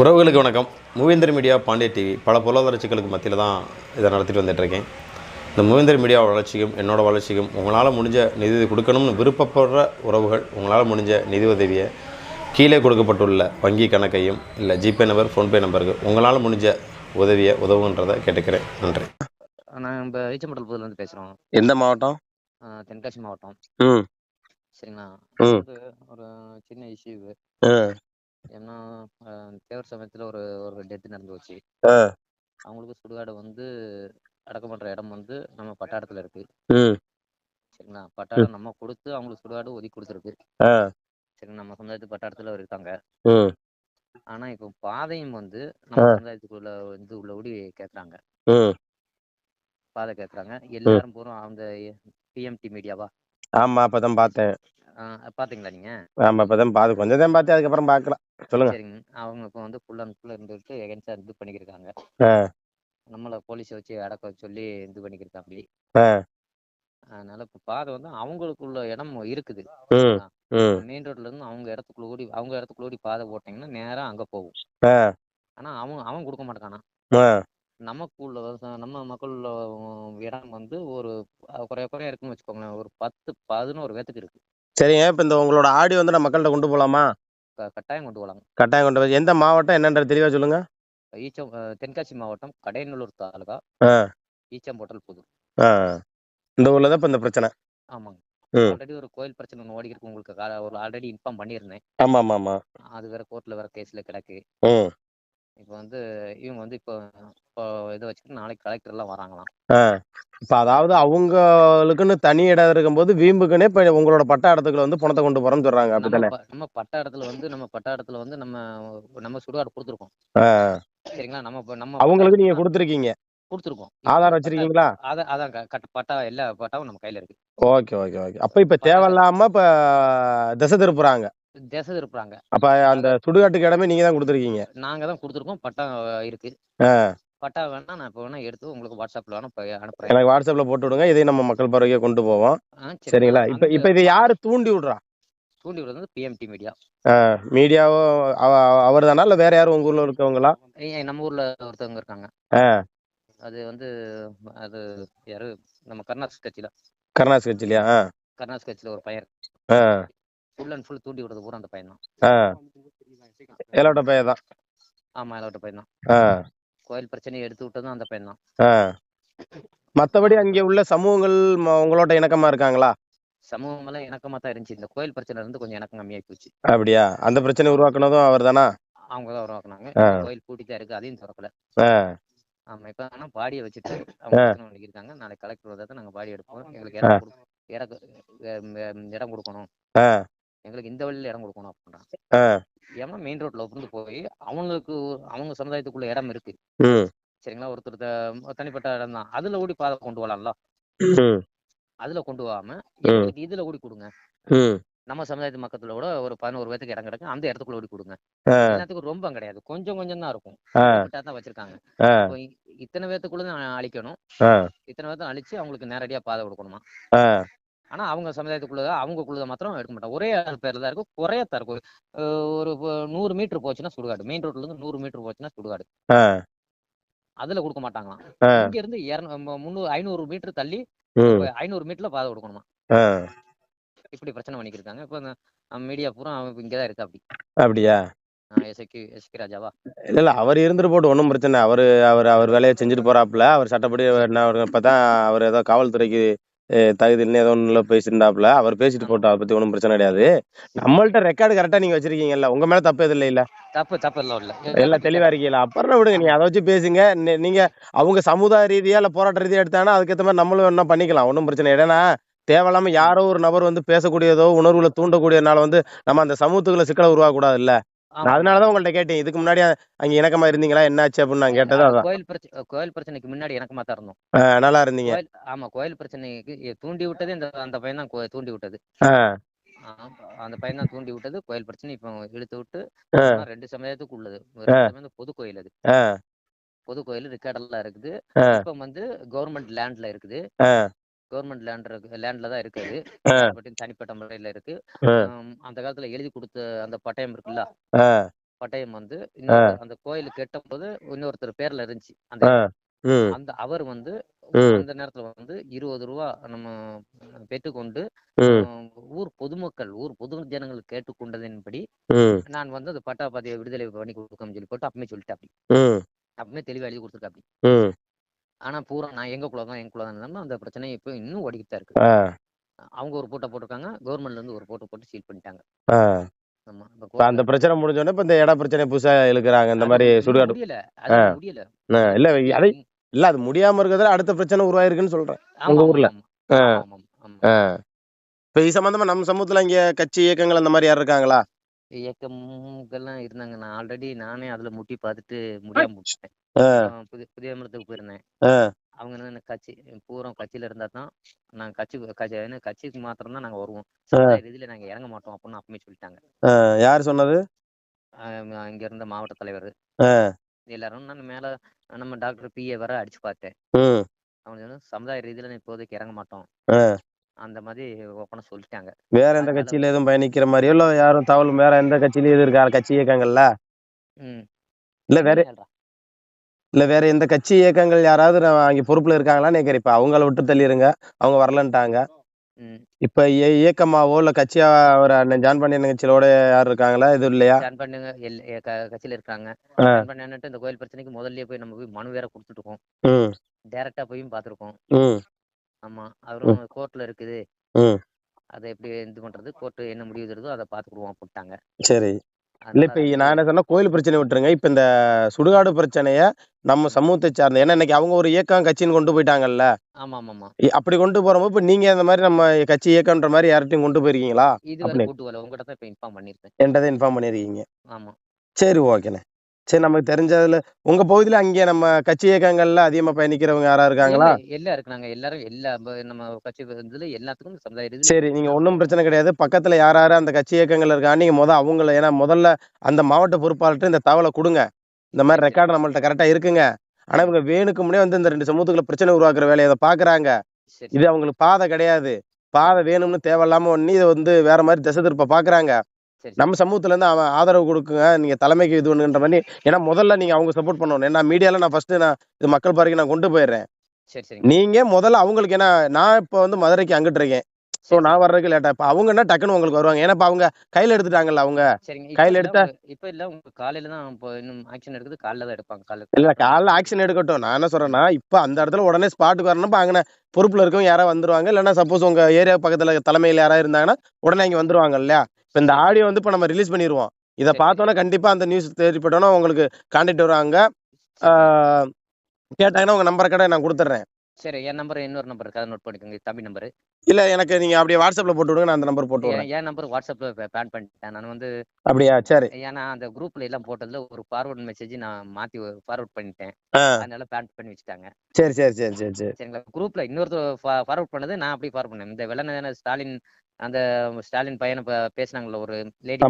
உறவுகளுக்கு வணக்கம். மூவேந்தர் media Pandya TV பல பொருளாதார சிக்கலுக்கு மத்தியில் தான் இதை நடத்திட்டு வந்துட்டுருக்கேன். இந்த மூவேந்தர் மீடியா வளர்ச்சிக்கும் என்னோட வளர்ச்சிக்கும் உங்களால் முடிஞ்ச நிதி கொடுக்கணும்னு விருப்பப்படுற உறவுகள் உங்களால் முடிஞ்ச நிதி உதவியை கீழே கொடுக்கப்பட்டுள்ள வங்கி கணக்கையும் இல்லை ஜிபே நம்பர் ஃபோன்பே நம்பருக்கு உங்களால் முடிஞ்ச உதவியை உதவுன்றதை கேட்டுக்கிறேன். நன்றி. நான் நம்ம ஈச்சம்பட்டல் புதுலேருந்து பேசுகிறோம் எந்த மாவட்டம்? தென்காசி மாவட்டம். ம். சரிங்களா ஒரு சின்ன இஷ்யூ ஏன்னா தேவர் சமயத்தில் ஒரு ஒரு டெத் நடந்து போச்சு. அவங்களுக்கு சுடுகாடு வந்து அடக்கம் பண்ணுற இடம் வந்து நம்ம பட்டாடத்தில் இருக்கு. சரிங்களா? பட்டாடம் நம்ம கொடுத்து அவங்களுக்கு சுடுகாடு ஒதுக்கி கொடுத்துருக்கு. சரி நம்ம சமுதாயத்து பட்டாடத்தில் இருக்காங்க. ஆனா இப்போ பாதையும் வந்து நம்ம. சமுதாயத்துக்குள்ள வந்து உள்ள ஓடி கேட்குறாங்க ம். பாதை கேட்குறாங்க எல்லாரும் பூரா அந்த பிஎம்டி மீடியாவா ஆமா அப்பதான் பார்த்தேன். பாத்தீங்களா நீங்க? ஆமா அப்பதான் பார்த்து கொஞ்சம் தான் பார்த்தேன் அதுக்கப்புறம் பார்க்கல சொல்லுங்க. சரிங்க. அவங்க இப்போ வந்து ஃபுல் அண்ட் ஃபுல் இருந்துட்டு எகென்ஸ்டா இது பண்ணிக்கிருக்காங்க. நம்மள போலீஸை வச்சு அடக்க சொல்லி இது பண்ணிக்கிருக்காங்க ஆ. அதனால இப்போ பாதை வந்து அவங்களுக்குள்ள இடம் இருக்குது. மெயின் ரோட்ல இருந்து அவங்க இடத்துக்குள்ள ஓடி அவங்க இடத்துக்குள்ள ஓடி பாதை போட்டீங்கன்னா நேரா அங்க போகும். ஆனா அவன் அவன் கொடுக்க மாட்டானா? நமக்குள்ள நம்ம மக்களுள்ள இடம் வந்து ஒரு குறைய குறைய இருக்குன்னு வச்சுக்கோங்களேன். ஒரு பத்து பதினோரு பேத்துக்கு இருக்கு. சரிங்க. இப்போ இந்த உங்களோட ஆடியோ வந்து நான் மக்கள்கிட்ட கொண்டு போகலாமா க- கட்டாயம் கொண்டு போகலாங்க கட்டாயம் கொண்டு போய் எந்த மாவட்டம் என்னன்ற தெளிவா சொல்லுங்க. ஈச்சம் அஹ், தென்காசி மாவட்டம் கடையநல்லூர் தாலுகா ஆ. ஈச்சம்போட்டல் புது. ஆ. இந்த ஊர்ல தான் இப்போ இந்த பிரச்சனை. ஆமாங்க. ம். ஆல்ரெடி ஒரு கோயில் பிரச்சனை ஒன்று ஓடி இருக்கு. உங்களுக்கு கா- ஒரு ஆல்ரெடி இன்ஃபார்ம் பண்ணியிருந்தேன். ஆமா ஆமா ஆமா அது வேற கோர்ட்ல வேற கேஸ்ல கிடக்கு. ம். இப்போ வந்து இவங்க வந்து இப்போ இப்போ இதை வச்சுட்டு நாளைக்கு கலெக்டர் எல்லாம் வராங்களாம். இப்போ அதாவது அவங்களுக்குன்னு தனி இடம் இருக்கும்போது வீம்புக்குன்னே இப்போ உங்களோட பட்டா இடத்துக்குள்ள வந்து பணத்தை கொண்டு போறோம்னு சொல்றாங்க அப்படித்தானே? நம்ம பட்டா இடத்துல வந்து நம்ம பட்டா இடத்துல வந்து நம்ம நம்ம சுடுகாடு கொடுத்துருக்கோம். சரிங்களா? நம்ம நம்ம அவங்களுக்கு நீங்க கொடுத்துருக்கீங்க? கொடுத்துருக்கோம். ஆதார் வச்சிருக்கீங்களா? அதான் அதான் க- கட்ட பட்டா எல்லா பட்டாவும் நம்ம கையில இருக்கு. Okay okay okay. அப்ப இப்ப தேவையில்லாம இப்ப திசை திருப்புறாங்க. தேசம் இருப்பாங்க அப்ப அந்த சுடுகாட்டுக்கு இடமே நீங்க தான் கொடுத்துருக்கீங்க? நாங்க தான் கொடுத்துருக்கோம். பட்டா இருக்கு. பட்டா வேணா நான் இப்போ வேணா எடுத்து உங்களுக்கு வாட்ஸ்அப்ல வேணா அனுப்புறேன். எனக்கு வாட்ஸ்அப்ல போட்டு விடுங்க. இதையும் நம்ம மக்கள் பார்வைக்கு கொண்டு போவோம். சரிங்களா? இப்ப இப்ப இதை யாரு தூண்டி விடுறா? தூண்டி விடுறது வந்து பிஎம்டி மீடியா மீடியாவோ அவர் தானா? இல்ல வேற யாரும் உங்க ஊர்ல இருக்கவங்களா? நம்ம ஊர்ல ஒருத்தவங்க இருக்காங்க. அது வந்து அது யாரு? நம்ம கர்நாடக கட்சியில கருணாஸ் கட்சிலையா? ஆ, கர்நாடக கட்சியில ஒரு பையன் ஃபுல் அண்ட் ஃபுல் தூண்டி விடுறது பூரா அந்த பையன் தான். ஏலோட்ட பையன் தான் ஆமா இலவட்ட பையன் தான் கோயில் பிரச்சனையை எடுத்து விட்டதும் அந்த பையன் தான் ஆ. மத்தபடி அங்க உள்ள சமூகங்கள் உங்களோட இணக்கமா இருக்காங்களா? சமூகம் எல்லாம் இணக்கமா தான் இருந்துச்சு. இந்த கோயில் பிரச்சனை இருந்து கொஞ்சம் இணக்கம் கம்மியாகி போச்சு. அப்படியா? அந்த பிரச்சனை உருவாக்குனதும் அவர் தானா அவங்க தான் உருவாக்குனாங்க. கோயில் பூட்டி தான் இருக்கு அதையும் திறக்கல. ஆமா இப்ப ஆனா பாடியை வச்சுட்டு அவங்க பண்ணிக்கிருக்காங்க நாளைக்கு கலெக்டர் வந்தா நாங்க பாடி எடுப்போம். எங்களுக்கு இடம் இடம் கொடுக்கணும். எங்களுக்கு இந்த வழியில இடம் கொடுக்கணும் அப்படின்றாங்க. ஆ. ஏன்னா மெயின் ரோட்ல இருந்து போய் அவங்களுக்கு அவங்க சமுதாயத்துக்குள்ள இடம் இருக்கு. சரிங்களா? ஒருத்தர் தனிப்பட்ட இடம் தான். அதுல ஓடி பாதை கொண்டு வரலாம்ல. அதுல கொண்டு போகாம எங்களுக்கு இதுல ஓடி கொடுங்க. நம்ம சமுதாயத்து மக்கத்துல கூட ஒரு பதினோரு பேத்துக்கு இடம் கிடக்கு அந்த இடத்துக்குள்ள ஓடி கொடுங்க. எல்லாத்துக்கும் ரொம்ப கிடையாது. கொஞ்சம் கொஞ்சம் தான் இருக்கும். தான் வச்சிருக்காங்க. இத்தனை பேத்துக்குள்ள அழிக்கணும். இத்தனை பேர்த்த அழிச்சு அவங்களுக்கு நேரடியா பாதை கொடுக்கணுமா? ஆனா அவங்க சமுதாயத்துக்குள்ள அவங்களுக்குள்ள மாத்திரம் எடுக்க மாட்டாங்க. ஒரே பேர்ல தான் இருக்கும். குறைய தான் இருக்கும். ஒரு நூறு மீட்டர் போச்சுன்னா சுடுகாடு. மெயின் ரோட்ல இருந்து நூறு மீட்டர் போச்சுன்னா சுடுகாடு. அதுல கொடுக்க மாட்டாங்களாம். இங்க இருந்து இருநூ- முந்நூறு ஐநூறு மீட்டர் தள்ளி ஐநூறு மீட்டர்ல பாதை கொடுக்கணுமா. இப்படி பிரச்சனை பண்ணிக்கிருக்காங்க இப்போ மீடியா பூரா இங்கதான் இருக்கு அப்படி. அப்படியா? இல்ல இல்ல. அவர் இருந்துட்டு போட்டு ஒன்றும் பிரச்சனை. அவரு அவர் அவர் வேலையை செஞ்சுட்டு போறாப்புல. அவர் சட்டப்படி என்ன அவர் இப்பதான் அவர் ஏதோ காவல்துறைக்கு அஹ், தகுதி இல்லைன்னு ஏதோ ஒண்ணுல பேசியிருந்தாப்புல. அவர் பேசிட்டு போட்டோம். அதை பத்தி ஒன்றும் பிரச்சனை கிடையாது. நம்மள்ட்ட ரெக்கார்டு கரெக்டா நீங்க வச்சிருக்கீங்கல்ல. உங்க மேல தப்பு எதுவும் இல்ல தப்பு தப்பு எல்லாம் இல்ல. எல்லாம் தெளிவா இருக்கீங்களா? அப்புறம் விடுங்க. நீங்க அதை வச்சு பேசுங்க. நீங்க அவங்க சமுதாய ரீதியா இல்ல போராட்ட ரீதியா எடுத்தாங்கன்னா அதுக்கேற்ற மாதிரி நம்மளும் என்ன பண்ணிக்கலாம். ஒன்றும் பிரச்சனை இல்லை. ஏன்னா தேவையில்லாம யாரோ ஒரு நபர் வந்து பேசக்கூடியதோ உணர்வுல தூண்டக்கூடியதுனால வந்து நம்ம அந்த சமூகத்துக்குள்ள சிக்கலை உருவாக்க கூடாது இல்ல. நான் அதனாலதான் உங்கள்ட்ட கேட்டேன். இதுக்கு முன்னாடி அங்க இணக்கமா இருந்தீங்களா? என்னாச்சு அப்படின்னு நான் கேட்டது அதான். கோயில் பிரச்சனை கோயில் பிரச்சனைக்கு முன்னாடி தான் இருந்தோம். ஆஹ் நல்லா இருந்தீங்க. ஆமா கோயில் பிரச்சனைக்கு தூண்டி விட்டது. இந்த அந்த பையன் தான் தூண்டி விட்டது. அந்த பையன் தான் தூண்டி விட்டது. கோயில் பிரச்சனை இப்போ இழுத்து விட்டு ரெண்டு சமயத்துக்கு உள்ளது. பொது கோயில் அது. பொது கோயில் ரெக்கார்டெல்லாம் இருக்குது. இப்போ வந்து கவர்மெண்ட் லேண்ட்ல இருக்குது. கவர்மெண்ட் லேண்ட் இருக்கு லேண்ட்ல தான் இருக்குது. தனிப்பட்ட முறையில இருக்கு. அந்த காலத்துல எழுதி கொடுத்த அந்த பட்டயம் இருக்குல்ல. பட்டயம் வந்து அந்த கோயில் கெட்டும்போது இன்னொருத்தர் பேர்ல இருந்துச்சு அந்த அந்த அவர் வந்து அந்த நேரத்துல வந்து இருபது ரூபா நம்ம பெற்றுக்கொண்டு ஊர் பொதுமக்கள் ஊர் பொது ஜனங்கள் கேட்டுக்கொண்டதின்படி நான் வந்து அந்த பட்டா பதிவை விடுதலை பண்ணி கொடுக்கணும்னு சொல்லி போட்டு அப்பமே சொல்லிட்டு அப்படி அப்பமே தெளிவா எழுதி கொடுத்துருக்க அப்படி ஆனா பூரா நான் எங்க குலதான் எங்க குலதான் அந்த பிரச்சனை இப்போ இன்னும் ஓடிக்கிட்டு தான் இருக்கு அவங்க ஒரு போட்டோ போட்டிருக்காங்க கவர்மெண்ட்ல இருந்து ஒரு போட்டோ போட்டு சீல் பண்ணிட்டாங்க. அந்த பிரச்சனை முடிஞ்சோடனே இப்ப இந்த இட பிரச்சனை புதுசா இழுக்கிறாங்க இந்த மாதிரி சுடுகாடு முடியல இல்ல அதை இல்ல அது முடியாம இருக்கிறதுல அடுத்த பிரச்சனை உருவாயிருக்குன்னு சொல்றேன் உங்க ஊர்ல. இப்ப இது சம்பந்தமா நம்ம சமூகத்துல இங்க கட்சி இயக்கங்கள் அந்த மாதிரி யாரும் இருக்காங்களா? இயக்கம்கெல்லாம் இருந்தாங்க. நான் ஆல்ரெடி நானே அதுல முட்டி பார்த்துட்டு முடியாம அப்புறம் புதிய புதிய மரத்துக்கு போயிருந்தேன். அவங்க என்ன கட்சி பூரா கட்சியில இருந்தா தான் நாங்க கட்சி கட்சி கட்சிக்கு மாத்திரம் தான் நாங்க வருவோம். ரீதியில நாங்க இறங்க மாட்டோம் அப்படின்னு அப்பமே சொல்லிட்டாங்க. யார் சொன்னது? இங்க இருந்த மாவட்ட தலைவர். எல்லாரும் நான் மேல நம்ம டாக்டர் பிஏ வர அடிச்சு பார்த்தேன் அவங்க சமுதாய ரீதியில இப்போதைக்கு இறங்க மாட்டோம். அந்த மாதிரி ஓப்பனா சொல்லிட்டாங்க. வேற எந்த கட்சியில எதுவும் பயணிக்கிற மாதிரியோ இல்ல யாரும் தகவல் வேற எந்த கட்சியிலயும் எதுவும் இருக்கா கட்சி இயக்கங்கள்ல? இல்ல வேற இல்ல வேற எந்த கட்சி இயக்கங்கள் யாராவது அங்க பொறுப்புல இருக்காங்களான்னு கேக்குறேன். இப்ப அவங்கள விட்டு தள்ளிருங்க. அவங்க வரலன்ட்டாங்க. இப்ப இய- இயக்கமாவோ இல்ல கட்சியா ஒரு ஜான் பாண்டியன் கட்சியிலோட யார் இருக்காங்களா? எதுவும் இல்லையா? ஜாயின் பண்ணுங்க. கட்சியில இருக்காங்க. ஜாயின் பண்ணிட்டு இந்த கோயில் பிரச்சனைக்கு முதல்லயே போய் நம்ம போய் மனு வேற கொடுத்துருக்கோம் ம், டைரக்டா போயும் பார்த்துருக்கோம். ம், ஆமா. அவரும் கோர்ட்ல இருக்குது. ம். அதை எப்படி இது பண்றது? கோர்ட்டு என்ன முடிவு தருதோ அதை பார்த்துக்குருவோம் அப்படின்ட்டாங்க. சரி. இல்ல இப்ப நான் என்ன சொன்னா கோயில் பிரச்சனை விட்டுருங்க. இப்ப இந்த சுடுகாடு பிரச்சனைய நம்ம சமூகத்தை சார்ந்த ஏன்னா இன்னைக்கு அவங்க ஒரு இயக்கம் கட்சின்னு கொண்டு போயிட்டாங்கல்ல. ஆமா ஆமா அப்படி கொண்டு போறப்போ இப்ப நீங்க இந்த மாதிரி நம்ம கட்சி இயக்கம்ன்ற மாதிரி யார்கிட்டயும் கொண்டு போயிருக்கீங்களா? இது கூட்டு வரல. உங்ககிட்ட தான் இப்போ இன்ஃபார்ம் பண்ணியிருக்கேன். என்கிட்ட இன்ஃபார்ம் பண்ணிருக்கீங்க ஆமா. சரி ஓகேண்ணே. சரி நமக்கு தெரிஞ்சதுல உங்க பகுதியில அங்கே நம்ம கட்சி இயக்கங்கள்ல அதிகமா பயணிக்கிறவங்க யாரா இருக்காங்களா? எல்லாம் இருக்கு நாங்க எல்லாரும் எல்லா நம்ம கட்சி இதுல எல்லாத்துக்கும் சமுதாய ரீதியில சரி நீங்க ஒன்றும் பிரச்சனை கிடையாது. பக்கத்துல யார் யாரு அந்த கட்சி இயக்கங்கள் இருக்கா நீங்க முத அவங்கள ஏன்னா முதல்ல அந்த மாவட்ட பொறுப்பாளர்கிட்ட இந்த தகவலை கொடுங்க. இந்த மாதிரி ரெக்கார்டு நம்மள்ட்ட கரெக்டா இருக்குங்க. ஆனா இவங்க வேணுக்கு முன்னே வந்து இந்த ரெண்டு சமூகத்துக்குள்ள பிரச்சனை உருவாக்குற வேலையை அதை பாக்குறாங்க இது அவங்களுக்கு பாதை கிடையாது. பாதை வேணும்னு தேவையில்லாம ஒண்ணு இதை வந்து வேற மாதிரி திசை திருப்ப பாக்குறாங்க நம்ம சமூகத்துல இருந்து அவன் ஆதரவு கொடுக்குங்க நீங்க தலைமைக்கு இது ஒண்ணுன்ற மாதிரி. ஏன்னா முதல்ல நீங்க அவங்க சப்போர்ட் பண்ணணும். ஏன்னா மீடியால நான் ஃபர்ஸ்ட் நான் இது மக்கள் பார்வைக்கு நான் கொண்டு போயிடுறேன். நீங்க முதல்ல அவங்களுக்கு ஏன்னா நான் இப்போ வந்து மதுரைக்கு அங்கிட்டு இருக்கேன். ஸோ சரி நான் வர்றதுக்கு லேட்டா இப்போ அவங்க என்ன டக்குன்னு உங்களுக்கு வருவாங்க? ஏன்னா இப்போ அவங்க கையில எடுத்துட்டாங்கல்ல அவங்க? சரிங்க. கையில இல்ல எடுத்த இப்ப இல்ல உங்க காலையில தான் இப்போ இன்னும் ஆக்ஷன் எடுக்குது. காலைல தான் எடுப்பாங்க காலைல. இல்ல காலைல ஆக்ஷன் எடுக்கட்டும். நான் என்ன சொல்றேன்னா இப்போ அந்த இடத்துல உடனே ஸ்பாட்டுக்கு வரணும் அங்கே பொறுப்புல இருக்கவங்க யாராவது வந்துருவாங்க. இல்லைன்னா சப்போஸ் உங்க ஏரியா பக்கத்துல தலைமையில் யாராவது இருந்தாங்கன்னா உடனே இங்க வந்துருவாங்க இல்லையா? இப்போ இந்த ஆடியோ வந்து இப்போ நம்ம ரிலீஸ் பண்ணிடுவோம் இதை பார்த்தோன்னா கண்டிப்பா அந்த நியூஸ் தேடிப்பட்டோன்னா உங்களுக்கு கான்டாக்ட் வருவாங்க. கேட்டாங்கன்னா உங்க நம்பரை கடை நான் கொடுத்துட்றேன். சரி என் நம்பர் இன்னொரு நம்பர் இருக்கு. அதை நோட் பண்ணிக்கோங்க. தம்பி நம்பர் இல்ல எனக்கு நீங்க அப்படியே வாட்ஸ்அப்ல போட்டு விடுங்க. நான் அந்த நம்பர் போட்டு விடுறேன். என் நம்பர் வாட்ஸ்அப்ல பேன் பண்ணிட்டேன். நான் வந்து அப்படியா? சரி. ஏன்னா அந்த குரூப்ல எல்லாம் போட்டதுல ஒரு ஃபார்வர்ட் மெசேஜ் நான் மாத்தி ஃபார்வர்ட் பண்ணிட்டேன். அதனால பேன் பண்ணி வச்சுட்டாங்க. சரி சரி சரி சரி சரி. சரிங்களா? குரூப்ல இன்னொருத்தர் ஃபார்வர்ட் பண்ணது நான் அப்படியே ஃபார்வர்ட் பண்ணேன். இந்த வெள்ளன ஸ்டாலின் அந்த ஸ்டாலின் பையனை ப- பேசுனாங்கல்ல ஒரு லேடி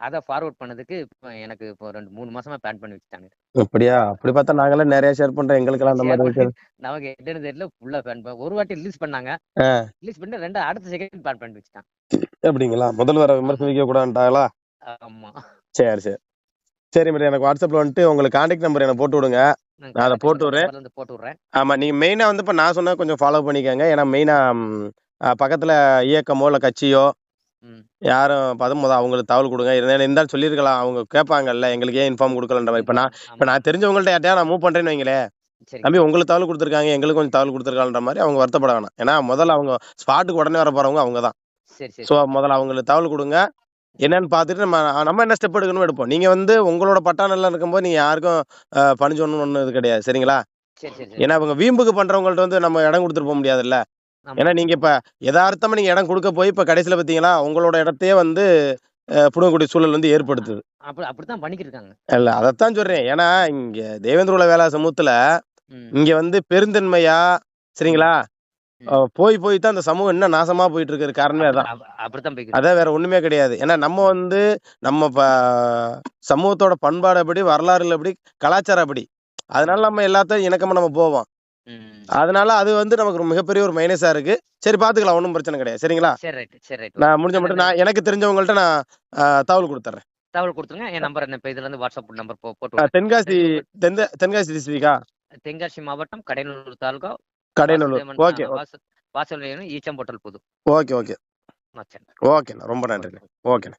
அதை ஃபார்வர்ட் பண்ணதுக்கு இப்போ எனக்கு இப்போ ரெண்டு மூணு மாசமா பேன் பண்ணி வச்சுட்டாங்க. அப்படியா? அப்படி பார்த்தா நாங்களாம் நிறைய ஷேர் பண்றோம். எங்களுக்கெல்லாம் அந்த மாதிரி பண்ணி நமக்கு என்னன்னு தெரியல ஃபுல்லா பேன் ஒரு வாட்டி ரிலீஸ் பண்ணாங்க. ரிலீஸ் பண்ணி ரெண்டு அடுத்த செகண்ட் பேன் பண்ணி வச்சுட்டான். அப்படிங்களா? முதல்வரை ஆமா விமர்சிக்க கூடாதுட்டாங்களா ஆமா. சரி சரி. சரி மேடம் எனக்கு வாட்ஸ்அப்ல வந்துட்டு உங்களுக்கு கான்டாக்ட் நம்பர் எனக்கு போட்டு விடுங்க. நான் அதை போட்டு விடுறேன். போட்டு விடுறேன். ஆமா நீங்க மெயினா வந்து இப்ப நான் சொன்னா கொஞ்சம் ஃபாலோ பண்ணிக்கோங்க. ஏன்னா மெயினா பக்கத்துல இயக்கமோ இல்ல கட்சியோ ம். யாரும் பதம் முத அவங்களுக்கு தகவல் கொடுங்க. இருந்தாலும் இருந்தாலும் சொல்லியிருக்கலாம். அவங்க கேட்பாங்கல்ல எங்களுக்கு ஏன் இன்ஃபார்ம் கொடுக்கலன்ற மாதிரி. இப்ப நான் இப்ப ஆமா நான் தெரிஞ்சவங்கள்ட்ட யார்ட்டையா நான் மூவ் பண்றேன்னு வைங்களேன் சரிங்க தம்பி உங்களுக்கு தகவல் கொடுத்துருக்காங்க எங்களுக்கு கொஞ்சம் தகவல் கொடுத்துருக்காங்கன்ற மாதிரி அவங்க வருத்தப்பட வேணாம். ஏன்னா முதல்ல அவங்க ஸ்பாட்டுக்கு உடனே வர போறவங்க அவங்க தான். சரி சரி. ஸோ முதல்ல அவங்களுக்கு தகவல் கொடுங்க. என்னன்னு பார்த்துட்டு நம்ம நம்ம என்ன ஸ்டெப் எடுக்கணும் எடுப்போம். நீங்க வந்து உங்களோட பட்டா நல்லா இருக்கும்போது நீங்க யாருக்கும் அஹ், பணிஞ்சொன்னு ஒன்றும் இது கிடையாது. சரிங்களா? சரி சரி சரி. ஏன்னா அவங்க வீம்புக்கு பண்றவங்கள்ட்ட வந்து நம்ம இடம் கொடுத்துட்டு போக முடியாதுல்ல. ஏன்னா நீங்க இப்ப யதார்த்தமா நீங்க இடம் கொடுக்க போய் இப்ப கடைசியில பாத்தீங்களா உங்களோட இடத்தையே வந்து புடுங்கக்கூடிய சூழல் வந்து ஏற்படுத்துது. அப்படி அப்படித்தான் பண்ணிக்கிட்டு இருக்காங்க இல்ல அதைத்தான் சொல்றேன். ஏன்னா இங்க தேவேந்திர வேளா சமூகத்துல இங்க வந்து பெருந்தன்மையா சரிங்களா போய் போய் தான் அந்த சமூகம் இன்னும் நாசமா போயிட்டு இருக்கிற காரணமே அதான். அப்படித்தான் அதான் வேற ஒண்ணுமே கிடையாது. ஏன்னா நம்ம வந்து நம்ம சமூகத்தோட பண்பாடு அப்படி வரலாறுல அப்படி கலாச்சாரம் அப்படி அதனால நம்ம எல்லாத்தையும் இணக்கமா நம்ம போவோம். அதனால அது வந்து நமக்கு மிகப்பெரிய ஒரு மைனஸா இருக்கு. சரி பாத்துக்கலாம். ஒன்றும் பிரச்சனை கிடையாது. சரிங்களா? சரி ரைட் சரி ரைட் நான் முடிஞ்ச மட்டும் நான் எனக்கு தெரிஞ்சவங்கள்ட்ட நான் தகவல் கொடுத்துட்றேன் தகவல் கொடுத்துருங்க. என் நம்பர் என்ன? இதுல இருந்து வாட்ஸ்அப் நம்பர் போட்டு. தென்காசி தெந்த தென்காசி டிஸ்ட்ரிக்டா தென்காசி மாவட்டம் கடையநல்லூர் தாலுகா. கடையநல்லூர் ஓகே வாசல் ஈச்சம்பொட்டல் புது. Okay okay. ஓகேண்ணா. ரொம்ப நன்றிண்ணே. ஓகேண்ணே.